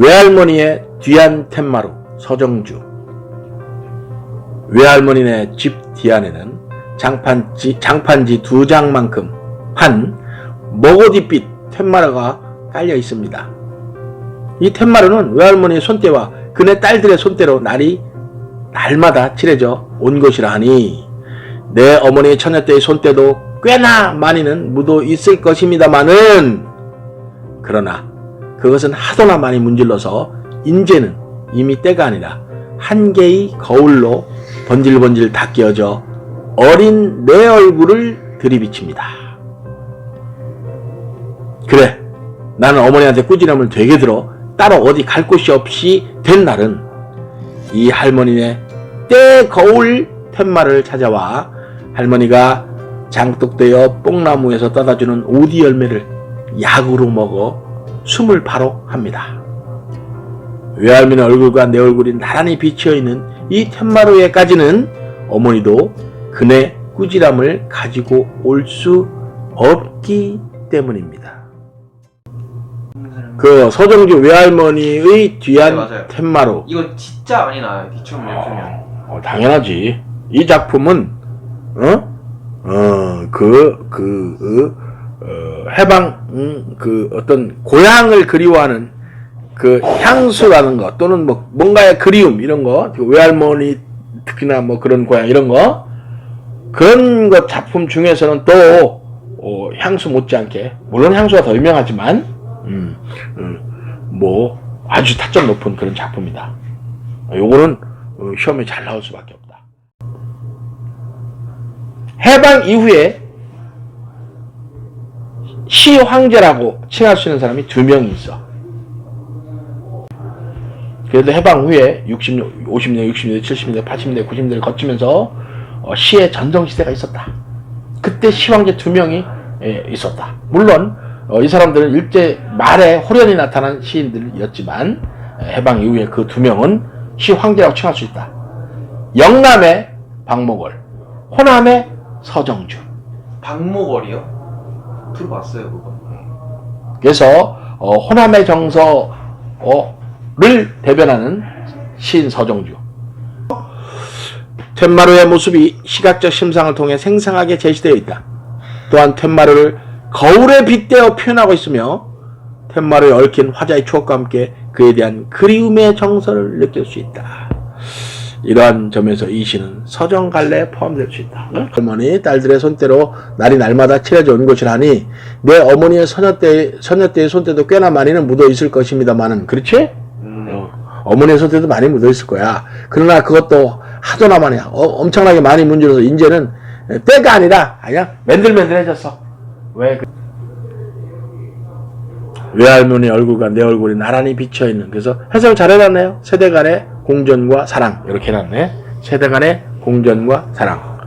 외할머니의 뒤안 텐마루 서정주 외할머니네 집 뒤안에는 장판지, 장판지 두 장만큼 한 먹어디빛 텐마루가 깔려 있습니다. 이 텐마루는 외할머니의 손때와 그네 딸들의 손때로 날이 날마다 칠해져 온 것이라 하니 내 어머니의 처녀 때의 손때도 꽤나 많이는 묻어 있을 것입니다마는 그러나 그것은 하도나 많이 문질러서 인제는 이미 때가 아니라 한 개의 거울로 번질번질 닦여져 어린 내 얼굴을 들이비칩니다. 그래, 나는 어머니한테 꾸지람을 되게 들어 따로 어디 갈 곳이 없이 된 날은 이 할머니네 때 거울 텐마를 찾아와 할머니가 장독되어 뽕나무에서 떠다주는 오디 열매를 약으로 먹어 숨을 바로 합니다. 외할머니 얼굴과 내 얼굴이 나란히 비치어 있는 이 텐마루에까지는 어머니도 그네 꾸지람을 가지고 올 수 없기 때문입니다. 그 서정주 외할머니의 뒤안 네, 맞아요. 텐마루 이거 진짜 많이 나와요. 기초문 요즘에. 어, 당연하지. 이 작품은 어? 어, 그, 그, 어, 해방, 음, 그 어떤 고향을 그리워하는 그 향수라는 것 또는 뭐 뭔가의 그리움 이런 거, 그 외할머니 특히나 뭐 그런 고향 이런 거 그런 것 작품 중에서는 또 어, 향수 못지않게 물론 향수가 더 유명하지만 음, 음, 뭐 아주 타점 높은 그런 작품이다. 요거는 어, 시험에 잘 나올 수밖에 없다. 해방 이후에 시 황제라고 칭할 수 있는 사람이 두 명이 있어. 그래도 해방 후에 60년, 50년, 60년, 70년, 80년, 90년대를 거치면서 어, 시의 전성 시대가 있었다. 그때 시 황제 두 명이 예, 있었다. 물론 어, 이 사람들은 일제 말에 호련히 나타난 시인들이었지만 예, 해방 이후에 그 두 명은 시 황제라고 칭할 수 있다. 영남의 박목월, 호남의 서정주. 박목월이요? 들어봤어요 그거. 그래서 어, 호남의 정서를 대변하는 시인 서정주. 텐마루의 모습이 시각적 심상을 통해 생생하게 제시되어 있다. 또한 텐마루를 거울에 빗대어 표현하고 있으며 텐마루에 얽힌 화자의 추억과 함께 그에 대한 그리움의 정서를 느낄 수 있다. 이러한 점에서 이 시는 서정갈래에 포함될 수 있다. 응? 어머니 딸들의 손때로 날이 날마다 칠해져 온 것이라니 내 어머니의 서녀 때 서녀 때의 손때도 꽤나 많이는 묻어 있을 것입니다만은 그렇지? 어, 어머니의 손때도 많이 묻어 있을 거야. 그러나 그것도 하도나 많이 어, 엄청나게 많이 문질러서 이제는 때가 아니라 그냥 맨들맨들해졌어. 왜? 그... 외할머니 얼굴과 내 얼굴이 나란히 비쳐 있는 그래서 해석을 잘 해놨네요. 세대 간의 공전과 사랑 이렇게 해놨네. 세대 간의 공전과 사랑.